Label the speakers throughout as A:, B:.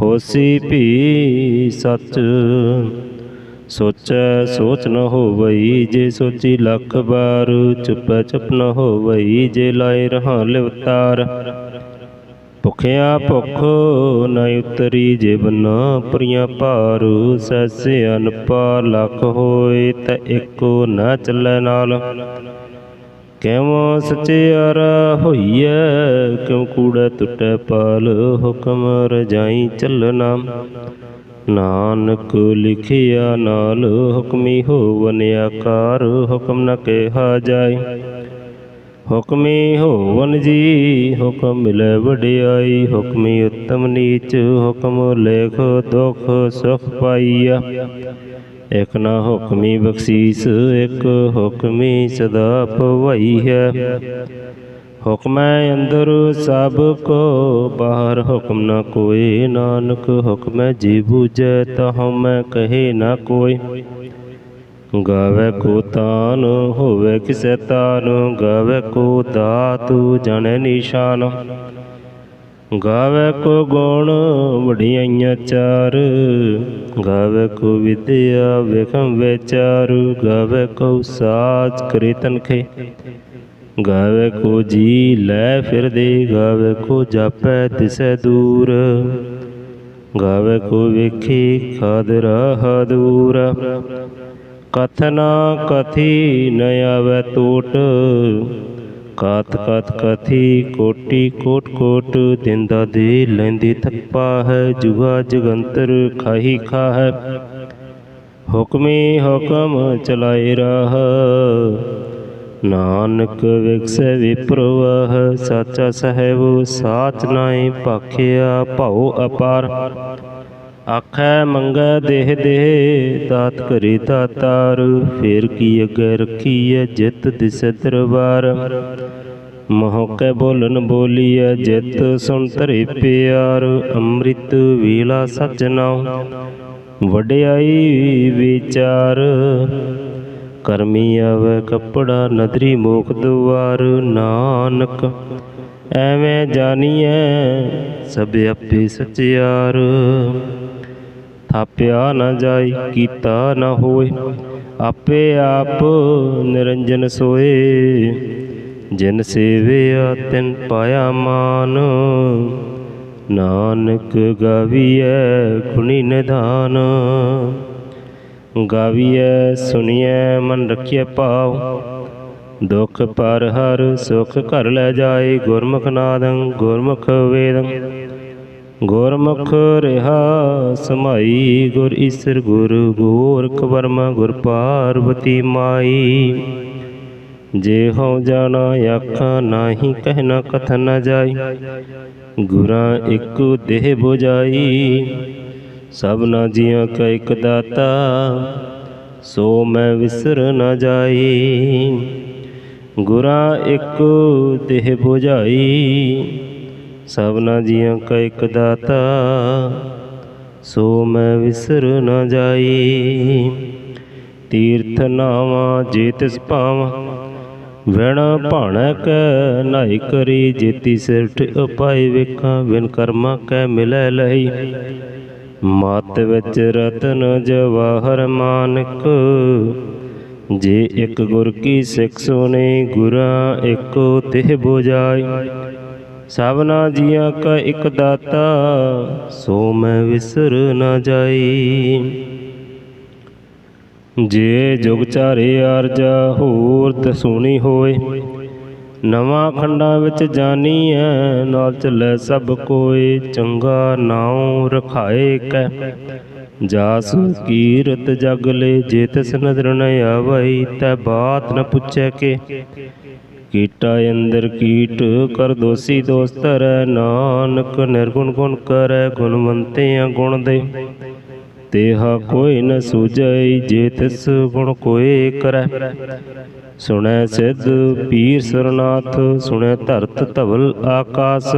A: ਹੋਸੀ ਭੀ ਸਚ। ਸੋਚੈ ਸੋਚ ਨ ਹੋਵਈ ਜੇ ਸੋਚੀ ਲੱਖ ਬਾਰ ਚੁੱਪੈ ਚੁੱਪ ਨ ਹੋਵਈ ਜੇ ਲਾਏ ਰਹਾ ਲਿਵਤਾਰ। ਭੁਖਿਆ ਭੁਖ ਨ ਉਤਰੀ ਜੇ ਬਨਾ ਪ੍ਰਿਆ ਭਾਰ। ਸੈਸੇ ਅਨਪਾ ਲੱਖ ਹੋਏ ਤ ਇੱਕੋ ਨ ਚੱਲੈ ਨਾਲ। ਕਿਉ ਸਚਿਆਰ ਹੋਈਐ? ਕਿਉ ਕੂੜਾ ਟੁੱਟੈ ਪਾਲ ਹੁਕਮ ਰਜਾਈ ਚੱਲਣਾ? ਨਾਨਕ ਲਿਖਿਆ ਨਾਲ ਹੁਕਮੀ ਹੋਵਨ ਆਕਾਰ, ਹੁਕਮ ਨ ਕਿਹਾ ਜਾਏ। ਹੁਕਮੀ ਹੋਵਨ ਜੀ, ਹੁਕਮ ਮਿਲੈ ਵਡਿਆਈ। ਹੁਕਮੀ ਉਤਮ ਨੀਚ, ਹੁਕਮ ਲੇਖ ਦੁਖ ਸੁਖ ਪਾਈਆ ਇਕ ਨਾ ਹੁਕਮੀ ਬਖਸ਼ੀਸ, ਇਕ ਹੁਕਮੀ ਸਦਾ ਭਵਾਈ ਹੈ। ਹੁਕਮੈ ਅੰਦਰ ਸਭ ਕੋ, ਬਾਹਰ ਹੁਕਮ ਨਾ ਕੋਏ ਨਾਨਕ ਹੁਕਮੈ ਜੀ ਬੂਝੈ ਤਹੁ ਮੈਂ ਕਹੇ ਨਾ ਕੋਈ। ਗਾਵੇ ਕੋ ਤਾਨ, ਹੋਵੇ ਕਿਸੈ ਤਾਨ। ਗਾਵੇ ਕੋ ਦਾਤੂ, ਜਣੇ ਨਿਸ਼ਾਨ। ਗਾਵੇ ਕੋ ਗੁਣ ਵਡਿਆਈਆਂ ਚਾਰ, ਗਾਵੇ ਕੋ ਵਿਦਿਆ ਵੇਖਮ ਵਿਚਾਰ, ਗਾਵੇ ਕੋ ਸਾਚ ਕਰੇ ਤਨਖੇ। ਗਾਵੇ ਕੋ ਜੀ ਲੈ ਫਿਰਦੇ, ਗਾਵੇ ਕੋ ਜਾਪੈ ਤਿਸੈ ਦੂਰ, ਗਾਵੇ ਕੋ ਵੇਖੀ ਖਾਦ ਰਾਹ ਦੂਰ। ਕਥਨਾ ਕਥੀ ਨ ਆਵੈ ਟੋਟ ਕਾਤ ਕਾਤ ਕਥੀ, ਕੋਟੀ ਕੋਟ ਕੋਟ, ਦਿੰਦਾ ਦੇ ਲੈਂਦੀ ਥੱਪਾ ਹੈ, ਜੁਗਾ ਜਗੰਤਰ ਖਾਹੀ ਖਾਹੈ ਹੁਕਮੇ ਹੁਕਮ ਚਲਾਏ ਰਾਹ, ਨਾਨਕ ਵਿਗਸੈ ਵਿਪਰਵਾਹ ਸਾਚਾ ਸਹਿਬ ਸਾਚ ਨਾਏ ਭਾਖਿਆ ਭਾਉ ਅਪਾਰ। ਆਖੈ ਮੰਗੈ ਦੇਹ ਦੇਹ ਦਾਤ ਕਰੇ ਦਾਤਾਰ ਫੇਰ ਕੀ ਅਗੈ ਰਖੀਐ ਜਿਤ ਦਿਸੈ ਦਰਬਾਰ। ਮਹੋਕੈ ਕੈ ਬੋਲਨ ਬੋਲੀਐ, ਜਿਤ ਸੁਣ ਧਰੇ ਪਿਆਰ, ਅੰਮ੍ਰਿਤ ਵੇਲਾ ਸਜਣਾ ਵਡਿਆਈ ਵਿਚਾਰ ਕਰਮੀ ਆਵੈ ਕੱਪੜਾ, ਨਦਰੀ ਮੋਖ ਦੁਆਰ ਨਾਨਕ ਐਵੇਂ ਜਾਣੀਐ ਸਭ ਆਪੇ ਸਚਿਆਰ। ਥਾਪਿਆ ਨਾ ਜਾਈ, ਕੀਤਾ ਨਾ ਹੋਏ। ਆਪੇ ਆਪ ਨਿਰੰਜਨ ਸੋਏ। ਜਿਨ ਸੇਵਿਆ, ਤਿਨ ਪਾਇਆ ਮਾਨ। ਨਾਨਕ ਗਾਵੀਐ, ਖੁਣੀ ਨਿਧਾਨ। ਗਾਵੀਐ, ਸੁਣੀਐ, ਮਨ ਰਖਿਐ ਭਾਵ। ਦੁਖ ਪਰ ਹਰ ਸੁਖ ਘਰ ਲੈ ਜਾਏ। ਗੁਰਮੁਖ ਨਾਦੰ, ਗੁਰਮੁਖ ਵੇਦੰ। ਗੁਰਮੁਖ ਰਹਾ ਸਮਾਈ ਗੁਰ ਈਸਰ ਗੁਰ ਗੋਰਖ ਬਰਮਾ ਗੁਰ ਪਾਰਵਤੀ ਮਾਈ। ਜੇ ਹਉ ਜਾਣਾ ਆਖਾਂ ਨਾਹੀ ਕਹਿਣਾ ਕਥਨ ਨ ਜਾਈ। ਗੁਰਾਂ ਇੱਕ ਦੇਹ 부ਜਾਈ ਸਭਨਾ ਜੀਆਂ ਕਾ ਇੱਕ ਦਾਤਾ, ਸੋ ਮੈਂ ਵਿਸਰ ਨ ਜਾਈ। ਗੁਰਾਂ ਇੱਕ ਦੇਹ 부ਜਾਈ ਸਭਨਾ ਜੀਆਂ ਕਾ ਇੱਕ ਦਾਤਾ, ਸੋ ਮੈਂ ਵਿਸਰ ਨਾ ਜਾਈ। ਤੀਰਥ ਨਾਵਾ ਜੇ ਤਿਸ ਭਾਵਾਂ ਵੈਣ ਭਾਣੈ ਨਾਈ ਕਰੀ। ਜੇਤੀ ਸਿਰਠ ਉਪਾਇ ਵੇਖਾਂ, ਬਿਨ ਕਰਮਾ ਕੈ ਮਿਲੈ ਲਈ ਮਤ ਵਿੱਚ ਰਤਨ ਜਵਾਹਰ ਮਾਨਕ, ਜੇ ਇੱਕ ਗੁਰ ਕੀ ਸਿੱਖ ਸੁਨੇ, ਗੁਰਾਂ ਇੱਕੋ ਤਿਹ 부ਜਾਈ ਸਭਨਾ ਜੀਆਂ ਕਾ ਇੱਕ ਦਾਤਾ, ਸੋ ਮੈਂ ਵਿਸਰ ਨਾ ਜਾਈ। ਜੇ ਜੁਗ ਚਾਰੇ ਆਰਜਾ ਹੋਰ ਤਸੂਣੀ ਹੋਏ, ਨਵਾਂ ਖੰਡਾਂ ਵਿੱਚ ਜਾਣੀ ਜਾਨੀਐ, ਨਾਲ ਚੱਲੇ ਸਭ ਕੋਏ, ਚੰਗਾ ਨਾਉ ਰਖਾਏ ਕੈ। ਜਾਸ ਕੀਰਤ ਜਗ ਲੈ, ਜੇ ਤਿਸ ਨਦਰ ਨ ਆਵਈ, ਤੈ ਬਾਤ ਨ ਪੁੱਛੈ ਕੇ। ਕੀਟਾ ਅੰਦਰ ਕੀਟ ਕਰ ਦੋਸੀ ਦੋਸ ਧਰੈ ਨਾਨਕ ਨਿਰਗੁਣ ਗੁਣ ਕਰੈ ਗੁਣਵੰਤਿਆਂ ਗੁਣ ਦੇ। ਤੇਹਾ ਕੋਈ ਨ ਸੂਝਈ, ਜੇ ਤਿਸ ਗੁਣ ਕੋਏ ਕਰੈ। ਸੁਣੈ ਸਿੱਧ ਪੀਰ ਸਰਨਾਥ, ਸੁਣੈ ਧਰਤ ਧਵਲ ਆਕਾਸ।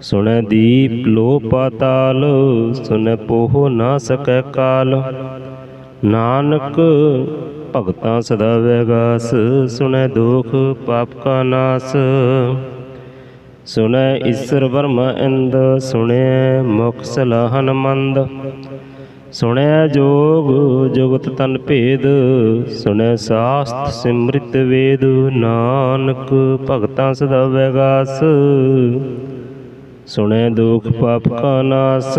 A: ਸੁਣੈ ਦੀਪ ਲੋ ਪਾਤਾਲ, ਸੁਣੈ ਪੋਹ ਨਾ ਸਕੈ ਕਾਲ। ਨਾਨਕ ਭਗਤਾਂ ਸਦਾ ਵੈਗਾਸ ਸੁਣੈ ਦੁਖ ਪਾਪ ਕਾ ਨਾਸ। ਸੁਣੈ ਈਸ਼ਰ ਬਰਮ ਇੰਦ, ਸੁਣੈ ਮੁਖ ਸਲਾਹਨ ਮੰਦ। ਸੁਣਿਆ ਜੋਗ, ਜੁਗਤ ਤਨ ਭੇਦ। ਸੁਣੈ ਸਾਸਤ ਸਿਮ੍ਰਿਤ ਵੇਦ, ਨਾਨਕ ਭਗਤਾਂ ਸਦਾ ਵੈਗਾਸ ਸੁਣੈ ਦੁਖ ਪਾਪ ਕਾ ਨਾਸ।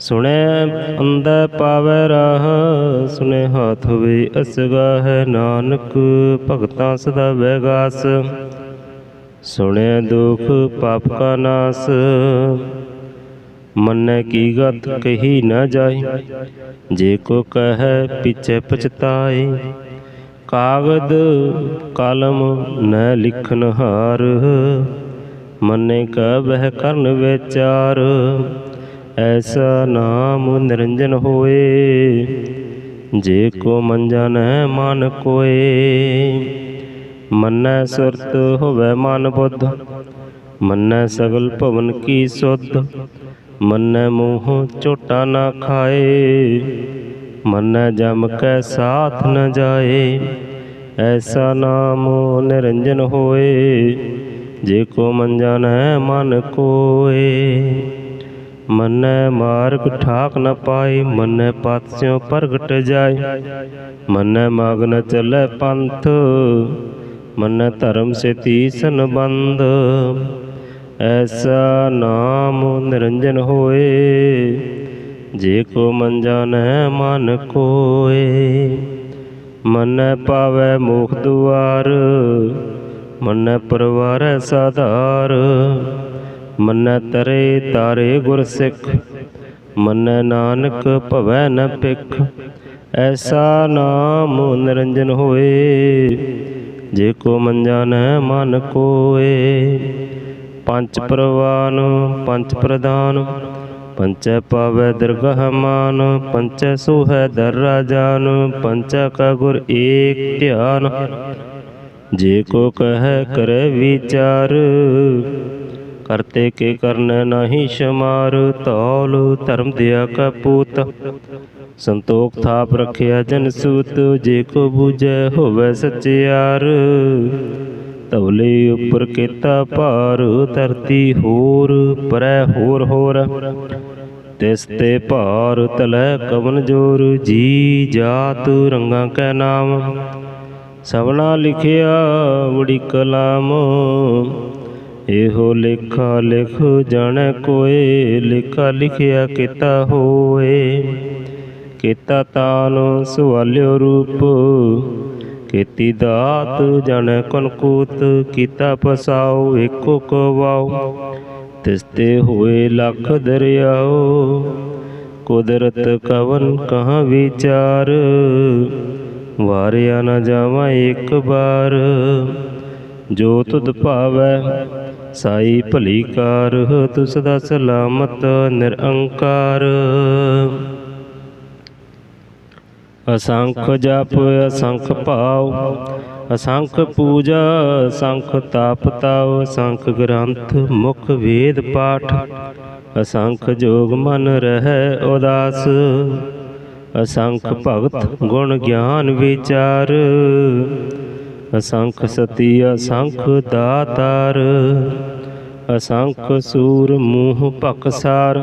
A: ਸੁਣੈ ਅੰਦਾ ਪਾਵੈ ਰਾਹ ਸੁਣਿਆ ਹਾਥ ਵੇ ਅਸਗਾ ਹੈ ਨਾਨਕ ਭਗਤਾਂ ਸਦਾ ਵੈਗਾਸ ਸੁਣਿਆ ਦੁਖ ਪਾਪ ਕਾ ਨਾਸ। ਮੰਨੈ ਕੀ ਗਤ ਕਹੀ ਨਾ ਜਾਏ ਜੇ ਕੋ ਕਹੈ ਪਿਛੇ ਪਛਤਾਏ ਕਾਗਦ ਕਲਮ ਨ ਲਿਖਨ ਹਾਰ, ਮੰਨੇ ਕਾ ਬਹਿ ਕਰਨ ਵਿਚਾਰ। ਐਸਾ ਨਾਮ ਨਿਰੰਜਨ ਹੋਏ, ਜੇ ਕੋ ਮੰਜਨ ਮਨ ਕੋਏ। ਮੰਨੈ ਸੁਰਤ ਹੋਵੇ ਮਨ ਬੁੱਧ, ਮੰਨੈ ਸਗਲ ਭਵਨ ਕੀ ਸੁਧ। ਮੰਨੈ ਮੂੰਹ ਝੋਟਾ ਨਾ ਖਾਏ, ਮੰਨੈ ਜਮ ਕੈ ਸਾਥ ਨ ਜਾਏ। ਐਸਾ ਨਾਮ ਨਿਰੰਜਨ ਹੋਏ, ਜੇ ਕੋ ਮੰਜਨ ਮਨ ਕੋਏ। ਮੰਨੈ ਮਾਰਗ ਠਾਕ ਨ ਪਾਈ, ਮਨੈ ਪਾਤਸਿਓ ਪ੍ਰਗਟ ਜਾਏ ਮੰਨੈ ਮਾਗ ਨ ਚੱਲੈ ਪੰਥ, ਮੰਨੈ ਧਰਮ ਸੇ ਤੀਸਨ ਬੰਦ ਐਸਾ ਨਾਮ ਨਿਰੰਜਨ ਹੋਏ, ਜੇ ਕੋ ਮਨ ਜਾਣੈ ਮਨ ਕੋਏ। ਮੰਨੈ ਪਾਵੈ ਮੋਖ ਦੁਆਰ, ਮੰਨੈ ਪਰਵਾਰੈ ਸਾਧਾਰ। ਮੰਨੈ ਤਰੇ ਤਾਰੇ ਗੁਰ ਸਿੱਖ, ਮੰਨੈ ਨਾਨਕ ਭਵੈ ਨ ਪਿਖ ਐਸਾ ਨਾਮ ਨਿਰੰਜਨ ਹੋਏ, ਜੇ ਕੋ ਮੰਜਾ ਜਾਣੈ ਮਨ ਕੋਏ। ਪੰਚ ਪ੍ਰਵਾਨ, ਪੰਚ ਪ੍ਰਧਾਨ, ਪੰਚੈ ਪਾਵੈ ਦਰਗਹ ਮਾਨ, ਪੰਚੈ ਸੋਹੈ ਦਰਰਾ ਜਾਨ, ਪੰਚੈ ਕਾ ਗੁਰ ਏਕ ਧਿਆਨ। ਜੇ ਕੋ ਕਹੈ ਕਰੈ ਵਿਚਾਰ ਕਰਤੇ ਕੇ ਕਰਨ ਨਾਹੀ ਸ਼ਮਾਰ, ਤੌਲ ਧਰਮ ਦਿਆ ਕਾ ਪੂਤ। ਸੰਤੋਖ ਥਾਪ ਰਖਿਆ ਜਨ ਸੂਤ, ਜੇ ਕੋ ਬੂਝੈ ਹੋਵੇ ਸਚਿਆਰ ਤਵਲੇ ਉੱਪਰ ਕੀਤਾ ਭਾਰ, ਧਰਤੀ ਹੋਰ, ਪਰੈ ਹੋਰ ਹੋਰ। ਤਿਸ ਤੇ ਭਾਰ ਤਲੈ ਕਵਨ ਜੋਰ, ਜੀ ਜਾਤ ਰੰਗਾਂ ਕੈ ਨਾਮ। ਸਭਨਾ ਲਿਖਿਆ ਬੜੀ ਕਲਾਮ ਇਹੋ ਲੇਖਾ ਲਿਖ ਜਾਣੈ ਕੋਏ, ਲੇਖਾ ਲਿਖਿਆ ਕੀਤਾ ਹੋਏ। ਕੀਤਾ ਤਾਨ ਸੁਵਾਲਿਓ ਰੂਪ, ਕੀਤੀ ਦਾਤ ਜਨ ਕਨਕੂਤ, ਕੀਤਾ ਪਸਾਉ ਏਕੋ ਕਵਾਉ ਤਿਸ ਹੋਏ ਲੱਖ ਦਰਿਆਓ, ਕੁਦਰਤ ਕਵਨ ਕਹਾਂ ਵਿਚਾਰ। ਵਾਰਿਆ ਨਾ ਜਾਵਾਂ ਇੱਕ ਬਾਰ ਜੋ ਤੁਧ ਭਾਵੈ ਸਾਈ ਭਲੀ ਕਾਰ ਤੂੰ ਸਦਾ ਸਲਾਮਤ ਨਿਰੰਕਾਰ। ਅਸੰਖ ਜਪ, ਅਸੰਖ ਭਾਵ ਅਸੰਖ ਪੂਜਾ, ਅਸੰਖ ਤਾਪ ਤਾਵ ਅਸੰਖ ਗ੍ਰੰਥ, ਮੁਖ ਵੇਦ ਪਾਠ। ਅਸੰਖ ਜੋਗ ਮਨ ਰਹਿ ਉਦਾਸ, ਅਸੰਖ ਭਗਤ ਗੁਣ ਗਿਆਨ ਵਿਚਾਰ। ਅਸੰਖ ਸਤੀ ਅਸੰਖ ਦਾਤਾਰ, ਅਸੰਖ ਸੂਰ ਮੂਹ ਭਕਸਾਰ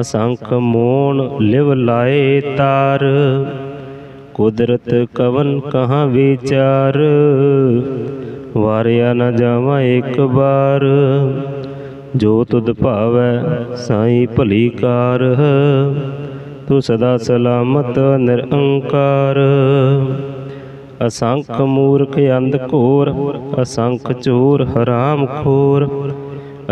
A: ਅਸੰਖ ਮੋਣ ਲਿਵ ਲਾਏ ਤਾਰ। ਕੁਦਰਤ ਕਵਨ ਕਹਾਂ ਵਿਚਾਰ, ਵਾਰਿਆ ਨਾ ਜਾਵਾਂ ਇੱਕ ਬਾਰ ਜੋ ਤੁਧ ਭਾਵੈ ਸਾਈ ਭਲੀ ਕਾਰ, ਤੂੰ ਸਦਾ ਸਲਾਮਤ ਨਿਰੰਕਾਰ। ਅਸੰਖ ਮੂਰਖ ਅੰਧ ਘੋਰ, ਅਸੰਖ ਚੋਰ ਹਰਾਮ ਖੋਰ।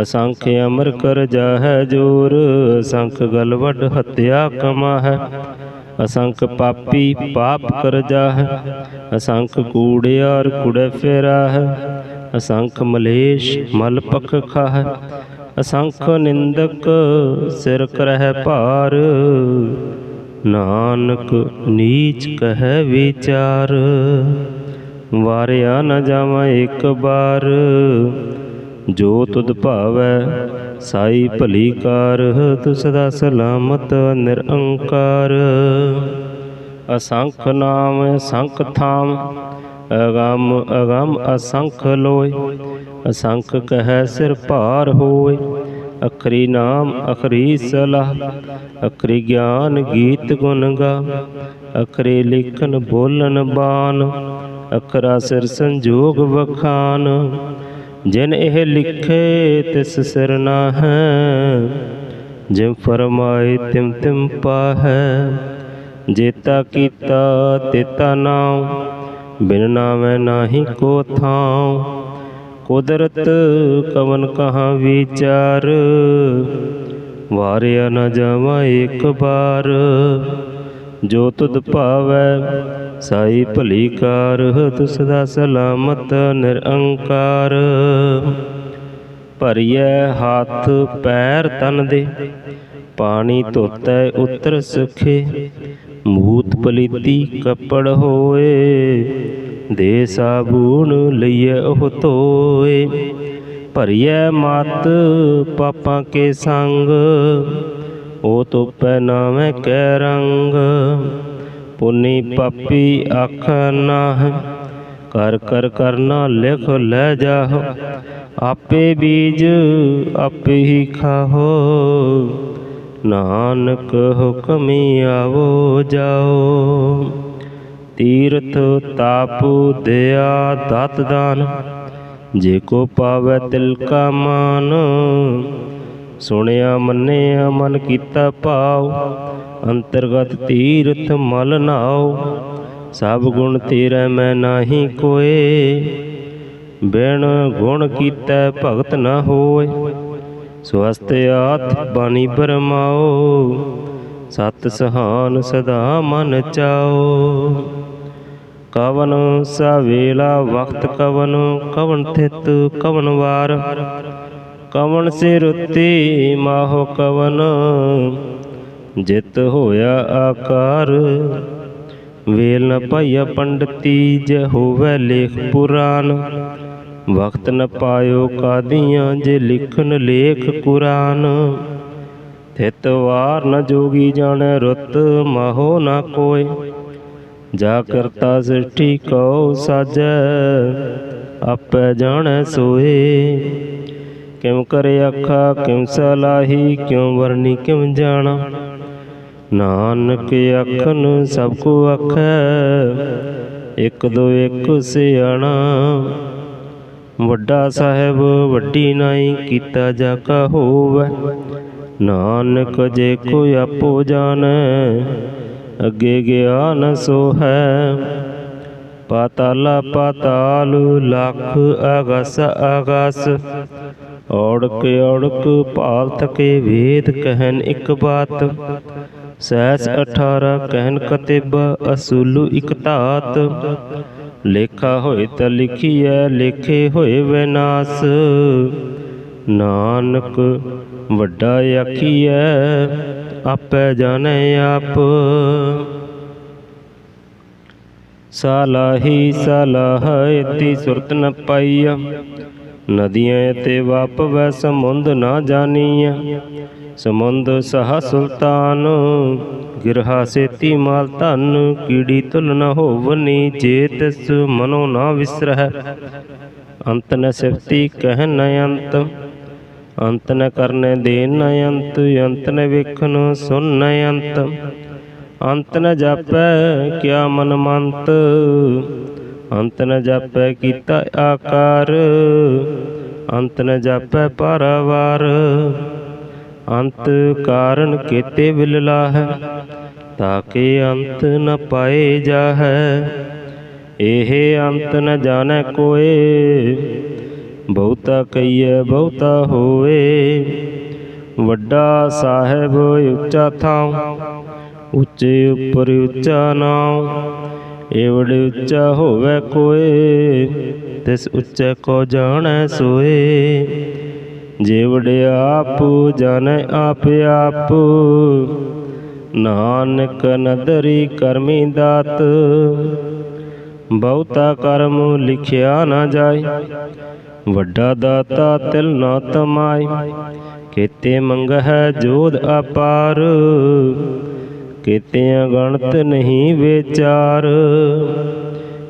A: ਅਸੰਖ ਅਮਰ ਕਰ ਜਾਹੈ ਜੋਰ, ਅਸੰਖ ਗਲ ਵੱਡ ਹੱਤਿਆ ਕਮਾਹੈ। ਅਸੰਖ ਪਾਪੀ ਪਾਪ ਕਰ ਜਾਹੈ, ਅਸੰਖ ਕੂੜਿਆਰ ਕੁੜੇ ਫੇਰਾਹੈ। ਅਸੰਖ ਮਲੇਸ਼ ਮਲ ਪਖ ਖਾਹੈ, ਅਸੰਖ ਨਿੰਦਕ ਸਿਰ ਕਰਹਿ ਭਾਰ। ਨਾਨਕ ਨੀਚ ਕਹਿ ਵਿਚਾਰ। ਵਾਰਿਆ ਨ ਜਾਵਾਂ ਇੱਕ ਬਾਰ। ਜੋ ਤੁਧ ਭਾਵੈ, ਸਾਈ ਭਲੀ ਕਾਰ। ਤੂ ਸਦਾ ਸਲਾਮਤ ਨਿਰੰਕਾਰ। ਅਸੰਖ ਨਾਮ ਅਸੰਖ ਥਾਮ, ਅਗੰਮ ਅਗੰਮ ਅਸੰਖ ਲੋਇ ਅਸੰਖ ਕਹਿ ਸਿਰ ਭਾਰ ਹੋਏ। ਅਖਰੀ ਨਾਮ ਅਖਰੀ ਸਲਾਹ, ਅਖਰੀ ਗਿਆਨ ਗੀਤ ਗੁਣ ਗਾ, ਅਖਰੇ ਲਿਖਨ ਬੋਲਨ ਬਾਨ ਅਖਰਾ ਸਿਰ ਸੰਜੋਗ ਵਖਾਨ। ਜਿਨ ਇਹ ਲਿਖੇ ਤਿਸ ਸਿਰ ਨਾ ਹੈ ਜਿਮ ਫਰਮਾਏ ਤਿਮ ਤਿਮ ਪਾਹੈ। ਜੇਤਾ ਕੀਤਾ ਤੇਤਾ ਨਾਮ ਬਿਨ ਨਾਮੈ ਨਾਹੀ ਕੋ ਥਾਉ। ਕੁਦਰਤ ਕਵਨ ਕਹਾ ਵਿਚਾਰ? ਵਾਰਿਆ ਨਾ ਜਾਵਾ ਇੱਕ ਬਾਰ ਜੋ ਤੁਧ ਭਾਵੈ, ਸਾਈ ਭਲੀ ਕਾਰ ਤੂ ਸਦਾ ਸਲਾਮਤ ਨਿਰੰਕਾਰ। ਭਰੀਐ ਹੱਥ ਪੈਰ ਤਨ ਦੇ, ਪਾਣੀ ਧੋਤੈ ਉਤਰ ਸੁਖੇ। ਮੂਤ ਪਲੀਤੀ ਕੱਪੜ ਹੋਏ ਦੇ ਸਾਬੂਨ ਲਈਏ ਉਹ ਧੋਏ ਭਰੀਐ ਮਤ ਪਾਪਾਂ ਕੇ ਸੰਗ। ਉਹ ਤੋਪੈ ਨਾਵੇਂ ਕੈ ਰੰਗ, ਪੁਨੀ ਪਾਪੀ ਆਖ ਨਾਹ। ਕਰ ਕਰ ਕਰਨਾ ਲਿਖ ਲੈ ਜਾਹੋ, ਆਪੇ ਬੀਜ ਆਪੇ ਹੀ ਖਾਹੋ। ਨਾਨਕ ਹੁਕਮੀ ਆਵੋ ਜਾਓ। ਤੀਰਥ ਤਾਪ ਦਇਆ ਦਤ ਦਾਨ, ਜੇ ਕੋ ਪਾਵੈ ਤਿਲ ਕਾ ਮਾਨ। ਸੁਣਿਆ ਮੰਨਿਆ ਮਨ ਕੀਤਾ ਭਾਵ ਅੰਤਰਗਤ ਤੀਰਥ ਮਲ ਨਾਉ। ਸਭ ਗੁਣ ਤੇਰੇ ਮੈਂ ਨਾਹੀ ਕੋਏ, ਬਿਨ ਗੁਣ ਕੀਤਾ ਭਗਤ ਨਾ ਹੋਏ। ਸਵਸਤ ਆਤ ਬਾਣੀ ਬਰਮਾਓ ਸਤ ਸਹਾਨ ਸਦਾ ਮਨ ਚਾਓ ਕਵਨ ਸਾ ਵਕਤ ਕਵਨ ਕਵਨ ਥਿਤ ਕਵਨ ਵਾਰ। ਕਵਨ ਸੇ ਰੁੱਤੀ ਮਾਹੋ ਕਵਨ, ਜਿਤ ਹੋਇਆ ਆਕਾਰ। ਵੇਲ ਨ ਪਾਈਆ ਪੰਡਤੀ, ਜੇ ਹੋਵੇ ਲੇਖ ਪੁਰਾਨ। ਵਕਤ ਨ ਪਾਇਓ ਕਾਦੀਆਂ, ਜੇ ਲਿਖਨ ਲੇਖ ਕੁਰਾਨ। ਥਿਤ ਵਾਰ ਨ ਜੋਗੀ ਜਾਣੈ ਰੁੱਤ, ਮਾਹੋ ਨ ਕੋਇ। ਜਾ ਕਰਤਾ ਸਿਰਠੀ ਕਉ ਸਾਜੈ, ਆਪੇ ਜਾਣੈ ਸੋਏ। ਕਿਉ ਕਰੇ ਆਖਾ, ਕਿਉ ਸਲਾਹੀ, ਕਿਉ ਵਰਨੀ, ਕਿਉ ਜਾਣਾ। ਨਾਨਕ ਆਖਨ ਸਭ ਕੋ ਆਖੈ, ਇਕ ਦੋ ਇਕ ਸਿਆਣਾ। ਵੱਡਾ ਸਾਹਿਬ ਵੱਡੀ ਨਾਈ ਕੀਤਾ ਜਾ ਕਾ ਹੋਵੈ। ਨਾਨਕ ਜੇ ਕੋ ਆਪੋ ਜਾਣੈ ਅੱਗੇ ਗਿਆਨ ਸੋ ਹੈ। ਪਾਤਾਲਾ ਪਾਤਾਲ ਲਖ ਅਗਸ ਅਗਸ। ਔੜਕ ਔੜਕ ਭਾਵ ਥਕੇ ਵੇਦ ਕਹਿਨ ਇੱਕ ਬਾਤ। ਸਹਿਸ 18 ਕਹਿਨ ਕਤਿਬ ਅਸੂਲੂ ਇਕ ਧਾਤ। ਲੇਖਾ ਹੋਏ ਤਾਂ ਲਿਖੀਐ, ਲੇਖੇ ਹੋਏ ਵਿਨਾਸ਼। ਨਾਨਕ ਵੱਡਾ ਆਖੀਐ ਆਪੇ ਜਾਣੈ ਆਪ। ਸਾਲਾਹੀ ਸਲਾਹ ਇਤੀ ਸੁਰਤ ਨ ਪਾਈਆ ਨਦੀਆਂ ਤੇ ਵਾਪਵੈ ਸਮੁੰਦ ਨਾ ਜਾਣੀਐ ਸਮੁੰਦ ਸਹ ਸੁਲਤਾਨ, ਗਿਰਹਾ ਸੇਤੀ ਮਾਲ ਧਨ, ਕੀੜੀ ਤੁਲ ਨ ਹੋਵਨੀ, ਜੇ ਤਿਸ ਮਨੋ ਨਾ ਵਿਸਰਹਿ। ਅੰਤ ਨ ਸਿਫਤੀ ਕਹਿ ਨ ਅੰਤ। ਅੰਤ ਨ ਕਰਨੇ ਦੇ ਨ ਅੰਤ ਅੰਤ ਨ ਵੇਖਨ ਸੁਨ ਨ ਅੰਤ। ਅੰਤ ਨ ਜਾਪੈ ਕਿਆ ਮਨ ਮੰਤ। ਅੰਤ ਨ ਜਾਪੈ ਕੀਤਾ ਆਕਾਰ। ਅੰਤ ਨ ਜਾਪੈ ਪਰਵਾਰ ਅੰਤ ਕਾਰਨ ਕੇਤੇ ਵਿਲ ਲਾਹੈ, ਤਾਕੇ ਅੰਤ ਨ ਪਾਏ ਜਾਹੈ। ਇਹ ਅੰਤ ਨ ਜਾਣੈ ਕੋਏ ਬਹੁਤਾ ਕਹੀਐ, ਬਹੁਤਾ ਹੋਵੇ। ਵੱਡਾ ਸਾਹਿਬ ਉੱਚਾ ਥਾਂ ਉੱਚੇ ਉੱਪਰ ਉੱਚਾ ਨਾਮ ਏਵੜ ਉੱਚਾ ਹੋਵੇ ਕੋਏ, ਤਿਸ ਉੱਚੇ ਕੋ ਜਾਣੈ ਸੋਏ। ਜੇਵੜ ਆਪ ਜਾਣੈ ਆਪ ਆਪ। ਨਾਨਕ ਨਦਰੀ ਕਰਮੀ ਦਾਤ। ਬਹੁਤਾ ਕਰਮ ਲਿਖਿਆ ਨਾ ਜਾਏ। ਵੱਡਾ ਦਾਤਾ ਤਿਲ ਨਾ ਤਮਾਏ। ਕੀਤੇ ਮੰਗਹਿ ਜੋਧ ਅਪਾਰ। ਕੀਤੇ ਅਗਣਤ ਨਹੀਂ ਵਿਚਾਰ।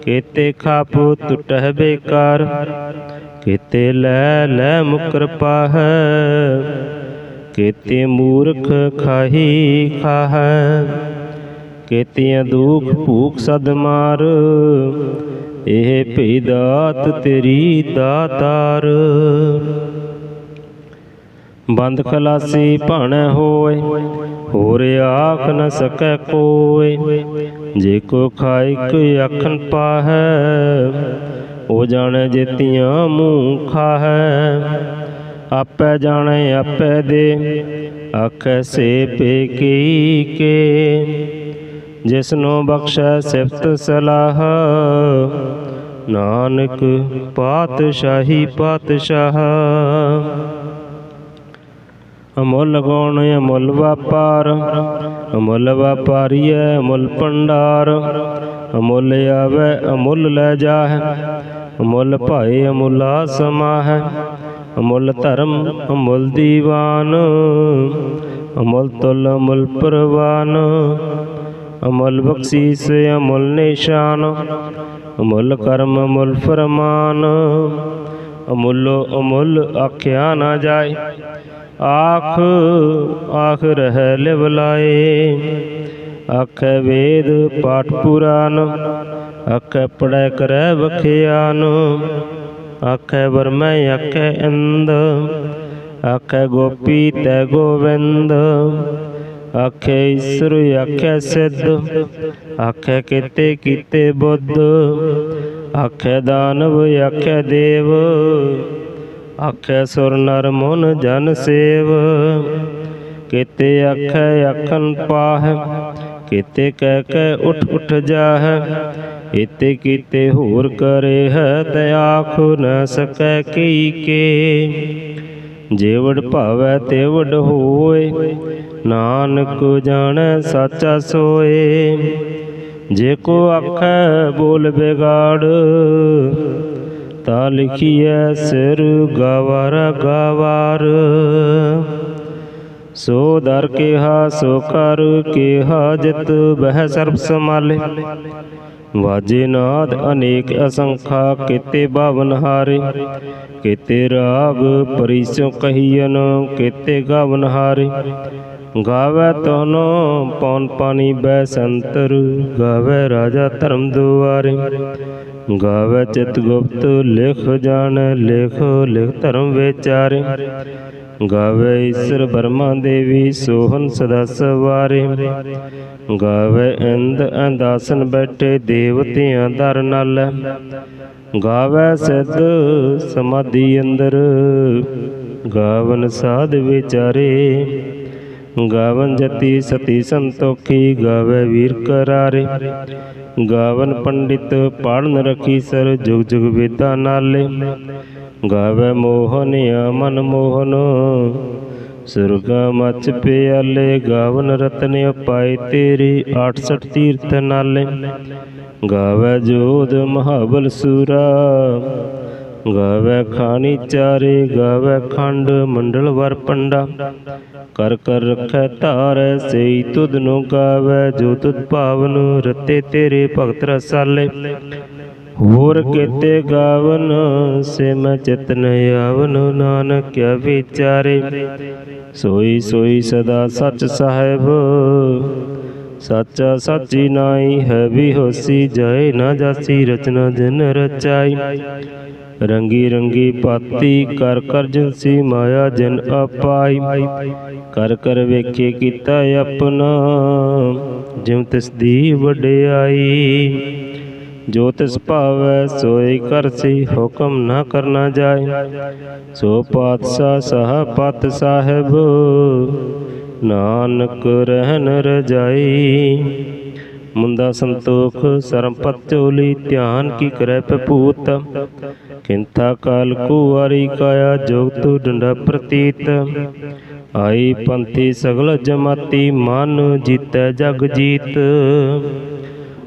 A: ਕੀਤੇ ਖਾਪ ਟੁਟਹਿ ਬੇਕਾਰ। ਕੀਤੇ ਲੈ ਲੈ ਮੁਕਰ ਪਾਹੈ। ਕੀਤੇ ਮੂਰਖ ਖਾਹੀ ਖਾਹੈ। ਕੀਤਿਆਂ ਦੁਖ ਭੂਖ ਸਦ ਮਾਰ। ਇਹ ਭਈ ਦਾਤ ਤੇਰੀ ਦਾਤਾਰ। ਬੰਦ ਖਲਾਸੀ ਭਾਣੈ ਹੋਏ, ਹੋਰ ਆਖ ਨ ਸਕੈ ਕੋਏ। ਜੇ ਕੋ ਖਾਇ ਕੋਈ ਆਖਣ ਪਾਹੈ, ਉਹ ਜਾਣੈ ਜੇਤੀਆਂ ਮੂੰਹ ਖਾਹੈ। ਆਪੇ ਜਾਣੈ, ਆਪੇ ਦੇ, ਆਖੈ ਸੇ ਪੇ ਕੀ ਕੇ। ਜਿਸਨੂੰ ਬਖਸ਼ੈ ਸਿਫਤ ਸਲਾਹ, ਨਾਨਕ ਪਾਤਸ਼ਾਹੀ ਪਾਤਸ਼ਾਹ। ਅਮੁੱਲ ਗੁਣ, ਅਮੁੱਲ ਵਪਾਰ, ਅਮੁੱਲ ਵਪਾਰੀਐ ਅਮੁੱਲ ਭੰਡਾਰ। ਅਮੁੱਲ ਆਵੈ, ਅਮੁੱਲ ਲੈ ਜਾਹੈ, ਅਮੁੱਲ ਭਾਏ ਅਮੁੱਲਾ ਸਮਾਹੈ। ਅਮੁੱਲ ਧਰਮ, ਅਮੁੱਲ ਦੀਵਾਨ, ਅਮੁੱਲ ਤੁਲ ਅਮੁੱਲ ਪ੍ਰਵਾਨ। ਅਮੁੱਲ ਬਖਸ਼ੀਸ, ਅਮੁੱਲ ਨਿਸ਼ਾਨ, ਅਮੁੱਲ ਕਰਮ, ਅਮੁੱਲ ਫਰਮਾਨ। ਅਮੁੱਲ ਅਮੁੱਲ ਆਖਿਆ ਨਾ ਜਾਏ, ਆਖ ਆਖ ਰਹਿ ਲਿਵ ਲਾਏ। ਆਖੈ ਵੇਦ ਪਾਠ ਪੁਰਾਨ, ਆਖੈ ਪੜੈ ਕਰੈ ਵਖਿਆਨ। ਆਖੈ ਵਰਮੈ ਆਖੈ ਇੰਦ, ਆਖੈ ਗੋਪੀ ਤੈ ਗੋਵਿੰਦ। ਆਖੈ ਈਸ਼ਰ, ਆਖੈ ਸਿੱਧ, ਆਖੈ ਕੀਤੇ ਕੀਤੇ ਬੁੱਧ, ਆਖੈ ਦਾਨਵ, ਆਖੈ ਦੇਵ, ਆਖੈ ਸੁਰ ਨਰ ਮਨ ਜਨ ਸੇਵ। ਕੀਤੇ ਆਖੈ ਆਖਨ ਪਾਹ, ਕੀਤੇ ਕਹਿ ਕੇ ਉਠ ਉਠ ਜਾਹੈ, ਇਤੇ ਕੀਤੇ ਹੋਰ ਕਰੇ ਹੈ ਤੇ ਆਖ ਨ ਸਕੈ ਕੀ ਕੇ। ਜੇਵੜ ਭਾਵੈ ਤੇਵੜ ਹੋਏ, ਨਾਨਕ ਜਾਣੈ ਸਾਚਾ ਸੋਏ। ਜੇ ਕੋ ਆਖੈ ਬੋਲ ਬਿਗਾੜ, ਤਾ ਲਿਖੀਐ ਸਿਰ ਗਵਾਰ ਗਵਾਰ। ਸੋ ਦਰ ਕਿਹਾ ਸੋ ਕਰ ਕਿਹਾ ਜਿਤ, ਬਹਿ ਸਰਬ ਸਮਾਲੇ ਵਾਜੇ ਨਾਦ ਅਨੇਕ ਅਸੰਖਾ, ਕੀਤੇ ਬਾਵਨ ਹਾਰੇ, ਕੀਤੇ ਰਾਗ ਪਰਿਸੋ ਕਹੀਨ ਕੀਤੇ ਗਾਵਨ ਹਾਰੇ। ਗਾਵੇ ਤੋਨੋ ਪੌਨ ਪਾਣੀ ਬੈ ਸੰਤਰ, ਗਾਵੇ ਰਾਜਾ ਧਰਮ ਦੁਆਰੇ। ਗਾਵੇ ਚਿਤ ਗੁਪਤ ਲਿਖ ਜਾਣ ਲਿਖ ਲਿਖ ਧਰਮ ਵਿਚਾਰੇ। ਗਾਵੇ ਈਸ਼ਰ ਬਰਮਾ ਦੇਵੀ ਸੋਹਨ ਸਦਾ ਸਵਾਰੇ। ਗਾਵੇ ਇੰਦ ਅੰਦਾਸਨ ਬੈਠੇ ਦੇਵਤਿਆਂ ਦਰ ਨਾਲ। ਗਾਵੇ ਸਿੱਧ ਸਮਾਧੀ ਅੰਦਰ। ਗਾਵਨ ਸਾਧ ਵਿਚਾਰੇ। ਗਾਵਨ ਜਤੀ ਸਤੀ ਸੰਤੋਖੀ ਗਾਵੇ ਵੀਰ ਕਰਾਰੇ। ਗਾਵਨ ਪੰਡਿਤ ਪੜਨ ਰਖੀ ਸਰ ਜੁਗ ਜੁਗ ਵੇਦਾਂ ਨਾਲੇ। ਗਾਵੇ ਮੋਹਨਿਆ ਮਨ ਮੋਹਨ। ਸੁਰਗਾ ਮਚ ਪਿਆਲੇ ਗਾਵਨ ਰਤਨ ਪਾਏ ਤੇਰੇ 68 ਤੀਰਥ ਨਾਲੇ। ਗਾਵੇ ਜੋਧ ਮਹਾਬਲ ਸੂਰਾ। ਗਾਵੇ ਖਾਣੀ ਚਾਰੇ, ਗਾਵੇ ਖੰਡ ਮੰਡਲ ਵਰ ਪੰਡਾ। ਕਰ ਕਰ ਰਖੈ ਧਾਰੈ ਸਈ ਤੁਧ ਨੂੰ ਗਾਵੇ, ਜੋ ਤੁਧ ਭਾਵਨ ਰਤੇ ਤੇਰੇ ਭਗਤ ਰਸਾਲੇ। ਹੋਰ ਕੀਤੇ ਗਾਵਨ, ਸੇ ਮੈਂ ਚਿਤਨ ਆਵਨ, ਨਾਨਕ ਕਿਆ ਵਿਚਾਰੇ। ਸੋਈ ਸੋਈ ਸਦਾ ਸੱਚ ਸਾਹਿਬ, ਸੱਚਾ ਸੱਚੀ ਨਾਈ ਹੈ ਵੀ ਹੋਸੀ, ਜਾਏ ਨਾ ਜਾਸੀ ਰਚਨਾ ਜਨ ਰਚਾਈ। ਰੰਗੀ ਰੰਗੀ ਪਾਤੀ ਕਰ ਕਰ ਜਿਨਸੀ ਮਾਇਆ ਜਨ ਆਪਾਈ ਕਰ ਕਰ ਵੇਖੇ ਕੀਤਾ ਆਪਣਾ, ਜਿਉ ਤਿਸ ਦੀ ਵਡਿਆਈ। ਜੋ ਤਿਸ ਭਾਵੈ, ਸੋਈ ਕਰਸੀ ਹੁਕਮ ਨਾ ਕਰਨਾ ਜਾਏ। ਸੋ ਪਾਤਸ਼ਾਹ ਸਹ ਪਤ ਸਾਹਿਬ, ਨਾਨਕ ਰਹਿਨ ਰਜਾਈ। ਮੁੰਦਾ ਸੰਤੋਖ ਸਰਮਪਤ ਚੋਲੀ, ਧਿਆਨ ਕੀ ਕਰੈ ਪਪੂਤ ਕਿੰਥਾ ਕਾਲ ਕੁਵਾਰੀ ਕਾਇਆ, ਜੋਗ ਤੂ ਡੰਡਾ ਪ੍ਰਤੀਤ। ਆਈ ਪੰਥੀ ਸਗਲ ਜਮਾਤੀ, ਮਨ ਜੀਤੈ ਜਗ ਜੀਤ।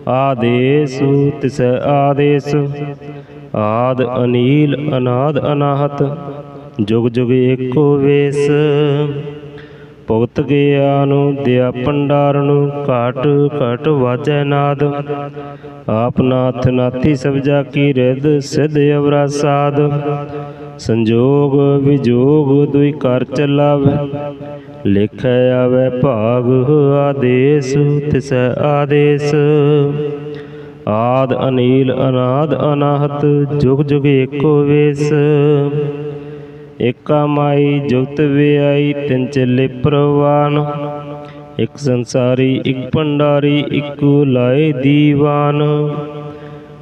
A: ਆਦੇਸ, ਤਿਸ ਆਦੇਸ। ਆਦ ਅਨੀਲ, ਅਨਾਦ ਅਨਾਹਤ। ਜੁਗ ਜੁਗ ਏਕੋ ਵੇਸ। ਭੁਗਤ ਗਿਆਨੁ ਦਿਆ ਭੰਡਾਰਨੁ ਘਾਟ, ਘਟ ਵਾਜੈ ਨਾਦ। ਆਪ ਨਾਥ ਨਾਥੀ ਸਭ ਜਾ ਕੀ ਰਿਦ ਸਿਧ ਅਵਰਾ ਸਾਧ ਸੰਜੋਗ ਵਿਜੋਗ ਦੁਇ ਕਰ ਚਲਾਵੇ। ਲਿਖੈ ਆਵੇ ਭਾਗ ਆਦੇਸ, ਤਿਸ ਆਦੇਸ। ਆਦ ਅਨੀਲ ਅਨਾਦ ਅਨਾਹਤ, ਜੁਗ ਜੁਗ ਏਕੋ ਵੇਸ। ਏਕਾ ਮਾਈ ਜੁਗਤ ਵਿਆਈ, ਤਿੰਨ ਚੱਲੇ ਪ੍ਰਵਾਨ। ਇਕ ਸੰਸਾਰੀ, ਇਕ ਭੰਡਾਰੀ, ਇਕੂ ਲਾਏ ਦੀਵਾਨ।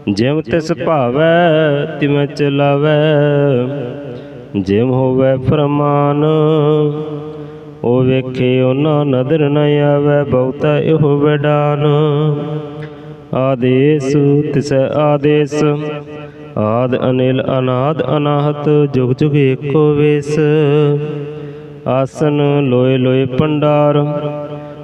A: ਜਿਮ ਤਿਸ ਭਾਵੈ ਤਿਮੈ ਚਲਾਵੈ। ਜਿਮ ਹੋਵੈ ਫਰਮਾਨ, ਉਹ ਵੇਖੇ ਉਹਨਾਂ ਨਦਰ ਨ ਆਵੈ, ਬਹੁਤਾ ਇਹੋ ਵਡਾਨ। ਆਦੇਸ, ਤਿਸ ਆਦੇਸ, ਆਦ ਅਨਿਲ ਅਨਾਦ ਅਨਾਹਤ, ਜੁਗ ਜੁਗ ਏਕੋ ਵੇਸ। ਆਸਨ, ਲੋਏ ਲੋਏ ਭੰਡਾਰ।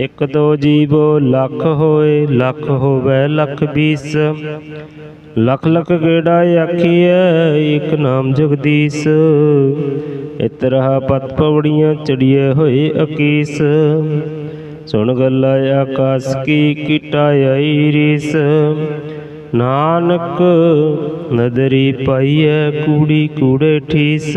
A: ਇਕ ਦੋ ਜੀਵੋ, ਲੱਖ ਹੋਏ, ਲੱਖ ਹੋਵੇ, ਲੱਖ ਬੀਸ। ਲੱਖ ਲੱਖ ਗੇੜਾ ਆਖੀਐ, ਇਕ ਨਾਮ ਜਗਦੀਸ਼। ਇਤਰਾ ਪਤ ਪਵੜੀਆਂ, ਚੜੀਏ ਹੋਏ ਅਕੀਸ। ਸੁਣ ਗੱਲਾ ਆਕਾਸ ਕੀ ਕੀਟਾਈ ਰੀਸ। ਨਾਨਕ ਨਦਰੀ ਪਾਈਐ, ਕੂੜੀ ਕੂੜੇ ਠੀਸ।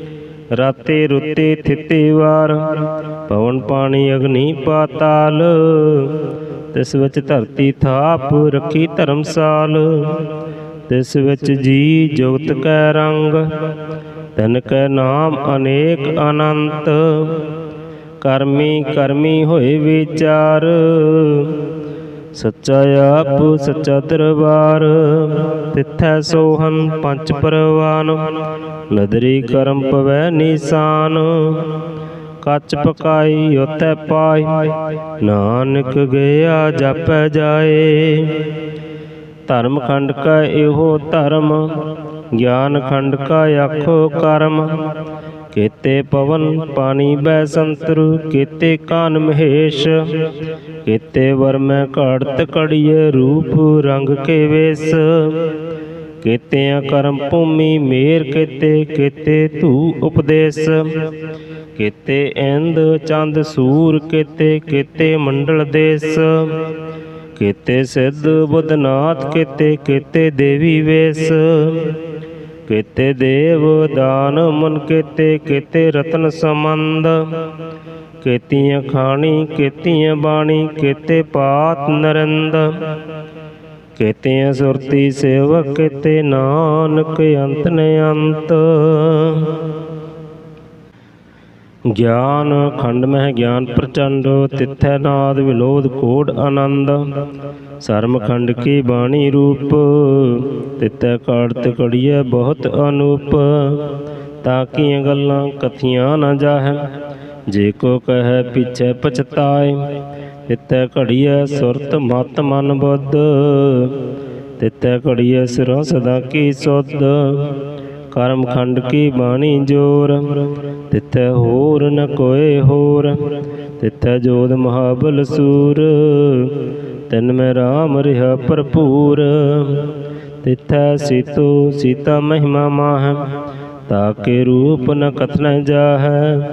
A: ਰਾਤੇ ਰੁੱਤੇ ਥਿੱਤੇ ਵਾਰ, ਪਵਨ ਪਾਣੀ ਅਗਨੀ ਪਾਤਾਲ। ਤਿਸ ਵਿੱਚ ਧਰਤੀ ਥਾਪ ਰੱਖੀ ਧਰਮਸਾਲ। ਤਿਸ ਵਿੱਚ ਜੀ ਜੁਗਤ ਕੈ ਰੰਗ ਤਨ ਕੈ ਨਾਮ ਅਨੇਕ ਅਨੰਤ। ਕਰਮੀ ਕਰਮੀ ਹੋਏ ਵਿਚਾਰ ਸੱਚਾ ਆਪ, ਸੱਚਾ ਦਰਬਾਰ। ਤਿੱਥੈ ਸੋਹਨ ਪੰਜ ਪਰਵਾਨ। ਨਦਰੀ ਕਰਮ ਪਵੈ ਨਿਸ਼ਾਨ। ਕੱਚ ਪਕਾਈ ਉਤੈ ਪਾਈ। ਨਾਨਕ ਗਿਆ ਜਪੈ ਜਾਏ। ਧਰਮ ਖੰਡ ਕਾ ਇਹੋ ਧਰਮ। ਗਿਆਨ ਖੰਡ ਕਾ ਆਖੋ ਕਰਮ। ਕੇਤੇ ਪਵਨ ਪਾਣੀ ਬੈ ਸੰਤਰ, ਕੇਤੇ ਕਾਨ ਮਹੇਸ਼, ਕੇਤੇ ਵਰਮੈ ਘੜਤ ਕੜੀਏ ਰੂਪ ਰੰਗ ਕੇ ਵੇਸ, ਕੇਤਿਆਂ ਕਰਮ ਭੂਮੀ ਮੇਰ ਕੇਤੇ ਕੇਤੇ ਧੂ ਉਪਦੇਸ਼, ਕੀਤੇ ਇੰਦ ਚੰਦ ਸੂਰ ਕੇਤੇ ਕੇਤੇ ਮੰਡਲ ਦੇਸ, ਕੀਤੇ ਸਿੱਧ ਬੁੱਧਨਾਥ ਕੇਤੇ ਕੇਤੇ ਦੇਵੀ ਵੇਸ ਕੇਤੇ ਦੇਵ ਦਾਨ, ਮਨ ਕੇਤੇ ਕੇਤੇ ਰਤਨ ਸੰਬੰਧ। ਕੇਤੀਆਂ ਖਾਣੀ, ਕੇਤੀਆਂ ਬਾਣੀ, ਕੇਤੇ ਪਾਤ ਨਰਿੰਦ। ਕੇਤਿਆਂ ਸੁਰਤੀ ਸੇਵਕ, ਕੇਤੇ ਨਾਨਕ, ਅੰਤ ਨ ਅੰਤ। ਗਿਆਨ ਖੰਡ ਮਹਿ ਗਿਆਨ ਪ੍ਰਚੰਡ, ਤਿਥੈ ਨਾਦ ਵਿਨੋਦ ਕੋਡ ਆਨੰਦ। ਸਰਮ ਖੰਡ ਕੀ ਬਾਣੀ ਰੂਪ? ਤਿਤੈ ਕਾੜਤ ਕੜੀਐ ਬਹੁਤ ਅਨੂਪ। ਤਾਂ ਕੀਆਂ ਗੱਲਾਂ ਕਥੀਆਂ ਨਾ ਜਾਹੈ? ਜੇ ਕੋ ਕਹੈ ਪਿਛੈ ਪਛਤਾਏ, ਤਿਤੈ ਘੜੀਐ ਸੁਰਤ ਮਤ ਮਨ ਬੁੱਧ। ਤਿਤੈ ਘੜੀਐ ਸਿਰੋਂ ਸਦਾ ਕੀ ਸੁਧ? ਕਰਮ ਖੰਡ ਕੀ ਬਾਣੀ ਜੋਰ? ਤਿੱਥੈ ਹੋਰ ਨ ਕੋਏ ਹੋਰ? ਤਿੱਥੈ ਜੋਦ ਮਹਾਬਲ ਸੂਰ? ਤਿਨ ਮੈਂ ਰਾਮ ਰਿਹਾ ਭਰਪੂਰ। ਤਿਥੈ ਸੀਤੋ ਸੀਤਾ ਮਹਿਮਾ ਮਾਹ, ਤਾਕੇ ਰੂਪ ਨ ਕਥਨ ਜਾਹੈ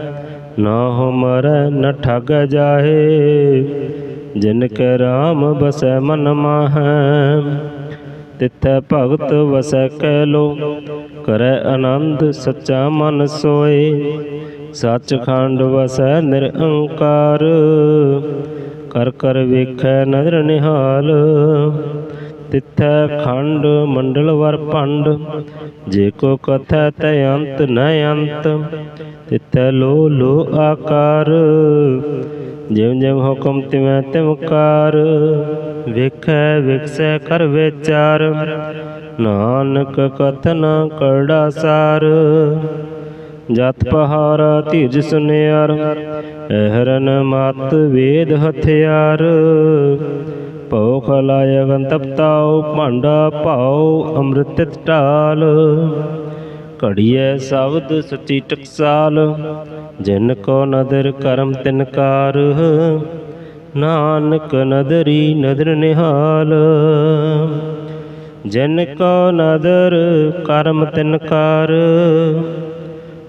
A: ਨਾ ਹੋ ਮਰੈ ਨ ਠਗ ਜਾਹੇ। ਜਿਨ ਕੈ RAM ਬਸੈ ਮਨ ਮਾਹ, ਤਿਥੈ ਭਗਤ ਵਸੈ ਕੈ ਲੋ, ਕਰੈ ਆਨੰਦ ਸੱਚਾ ਮਨ ਸੋਏ। ਸੱਚਖੰਡ ਵਸੈ ਨਿਰੰਕਾਰ। ਕਰ ਕਰ ਵੇਖੈ ਨਦਰ ਨਿਹਾਲ। ਤਿੱਥੈ ਖੰਡ, ਮੰਡਲ ਵਰ ਭੰਡ, ਜੇ ਕੋ ਕਥੈ ਤੈ ਅੰਤ ਨ ਅੰਤ। ਤਿੱਥੈ ਲੋ ਲੋ ਆਕਾਰ, ਜਿਉ ਜਿਉ ਹੁਕਮ ਤਿਵੈ ਤਿਵ ਕਾਰ। ਵੇਖੈ ਵਿਖਸੈ ਕਰ ਵਿਚਾਰ, ਨਾਨਕ ਕਥਨ ਕਰੜਾ ਸਾਰ। ਜਤ ਪਹਾਰਾ ਧੀਰਜ ਸੁਨਿਆਰ ehਰਨ ਮਤ ਵੇਦ ਹਥਿਆਰ। ਭਉ ਖਲਾਇ ਗੰਤਪਤਾਉ ਭਾਂਡਾ ਭਾਉ, ਅੰਮ੍ਰਿਤ ਢਾਲ। ਘੜੀਐ ਸ਼ਬਦ ਸਚੀ ਟਕਸਾਲ, ਜਿਨ ਕੋ ਨਦਰ ਕਰਮ ਤਿਨਕਾਰ ਨਾਨਕ ਨਦਰੀ ਨਦਰ ਨਿਹਾਲ, ਜਿਨ ਕੋ ਨਦਰ ਕਰਮ ਤਿਨਕਾਰ